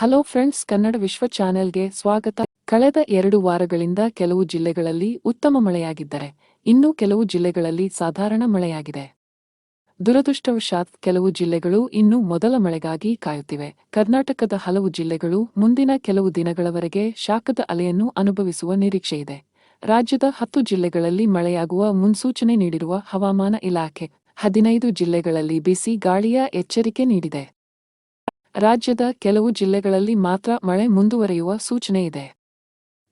Hello friends Kannada ವಿಶ್ವ ಚಾನೆಲ್ಗೆ ಸ್ವಾಗತ. ಕಳೆದ ಎರಡು ವಾರಗಳಿಂದ ಕೆಲವು ಜಿಲ್ಲೆಗಳಲ್ಲಿ ಉತ್ತಮ ಮಳೆಯಾಗಿದ್ದರೆ, ಇನ್ನೂ ಕೆಲವು ಜಿಲ್ಲೆಗಳಲ್ಲಿ ಸಾಧಾರಣ ಮಳೆಯಾಗಿದೆ. ದುರದೃಷ್ಟವಶಾತ್ ಕೆಲವು ಜಿಲ್ಲೆಗಳು ಇನ್ನೂ ಮೊದಲ ಮಳೆಗಾಗಿ ಕಾಯುತ್ತಿವೆ. ಕರ್ನಾಟಕದ ಹಲವು ಜಿಲ್ಲೆಗಳು ಮುಂದಿನ ಕೆಲವು ದಿನಗಳವರೆಗೆ ಶಾಖದ ಅಲೆಯನ್ನು ಅನುಭವಿಸುವ ನಿರೀಕ್ಷೆಯಿದೆ ರಾಜ್ಯದ ಹತ್ತು ಜಿಲ್ಲೆಗಳಲ್ಲಿ ಮಳೆಯಾಗುವ ಮುನ್ಸೂಚನೆ ನೀಡಿರುವ ಹವಾಮಾನ ಇಲಾಖೆ ಹದಿನೈದು ಜಿಲ್ಲೆಗಳಲ್ಲಿ ಬಿಸಿ, ಗಾಳಿಯ ಎಚ್ಚರಿಕೆ ನೀಡಿದೆ. ರಾಜ್ಯದ ಕೆಲವು ಜಿಲ್ಲೆಗಳಲ್ಲಿ ಮಾತ್ರ ಮಳೆ ಮುಂದುವರಿಯುವ ಸೂಚನೆ ಇದೆ.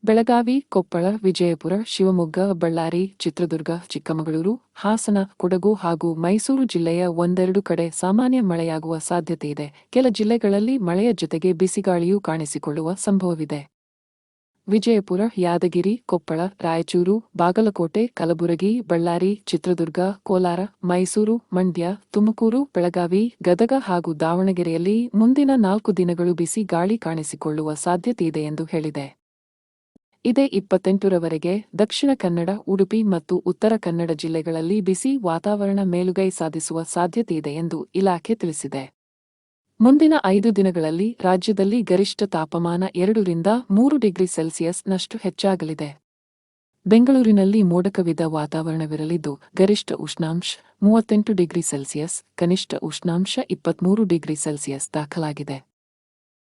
ಬೆಳಗಾವಿ, ಕೊಪ್ಪಳ, ವಿಜಯಪುರ, ಶಿವಮೊಗ್ಗ, ಬಳ್ಳಾರಿ, ಚಿತ್ರದುರ್ಗ, ಚಿಕ್ಕಮಗಳೂರು, ಹಾಸನ, ಕೊಡಗು ಹಾಗೂ ಮೈಸೂರು ಜಿಲ್ಲೆಯ ಒಂದೆರಡು ಕಡೆ ಸಾಮಾನ್ಯ ಮಳೆಯಾಗುವ ಸಾಧ್ಯತೆಯಿದೆ ಕೆಲ ಜಿಲ್ಲೆಗಳಲ್ಲಿ ಮಳೆಯ ಜೊತೆಗೆ ಬಿಸಿಗಾಳಿಯೂ ಕಾಣಿಸಿಕೊಳ್ಳುವ ಸಂಭವವಿದೆ. ವಿಜಯಪುರ, ಯಾದಗಿರಿ, ಕೊಪ್ಪಳ, ರಾಯಚೂರು, ಬಾಗಲಕೋಟೆ, ಕಲಬುರಗಿ, ಬಳ್ಳಾರಿ, ಚಿತ್ರದುರ್ಗ, ಕೋಲಾರ, ಮೈಸೂರು, ಮಂಡ್ಯ, ತುಮಕೂರು, ಬೆಳಗಾವಿ, ಗದಗ ಹಾಗೂ ದಾವಣಗೆರೆಯಲ್ಲಿ ಮುಂದಿನ ನಾಲ್ಕು ದಿನಗಳು ಬಿಸಿ ಗಾಳಿ ಕಾಣಿಸಿಕೊಳ್ಳುವ ಸಾಧ್ಯತೆಯಿದೆ ಎಂದು ಹೇಳಿದೆ. ಇದೇ ಇಪ್ಪತ್ತೆಂಟರವರೆಗೆ ದಕ್ಷಿಣ ಕನ್ನಡ, ಉಡುಪಿ ಮತ್ತು ಉತ್ತರ ಕನ್ನಡ ಜಿಲ್ಲೆಗಳಲ್ಲಿ ಬಿಸಿ ವಾತಾವರಣ ಮೇಲುಗೈ ಸಾಧಿಸುವ ಸಾಧ್ಯತೆಯಿದೆ ಎಂದು ಇಲಾಖೆ ತಿಳಿಸಿದೆ. ಮುಂದಿನ ಐದು ದಿನಗಳಲ್ಲಿ ರಾಜ್ಯದಲ್ಲಿ ಗರಿಷ್ಠ ತಾಪಮಾನ ಎರಡರಿಂದ ಮೂರು ಡಿಗ್ರಿ ಸೆಲ್ಸಿಯಸ್ನಷ್ಟು ಹೆಚ್ಚಾಗಲಿದೆ. ಬೆಂಗಳೂರಿನಲ್ಲಿ ಮೋಡಕವಿದ ವಾತಾವರಣವಿರಲಿದ್ದು, ಗರಿಷ್ಠ ಉಷ್ಣಾಂಶ ಮೂವತ್ತೆಂಟು ಡಿಗ್ರಿ ಸೆಲ್ಸಿಯಸ್, ಕನಿಷ್ಠ ಉಷ್ಣಾಂಶ ಇಪ್ಪತ್ಮೂರು ಡಿಗ್ರಿ ಸೆಲ್ಸಿಯಸ್ ದಾಖಲಾಗಿದೆ.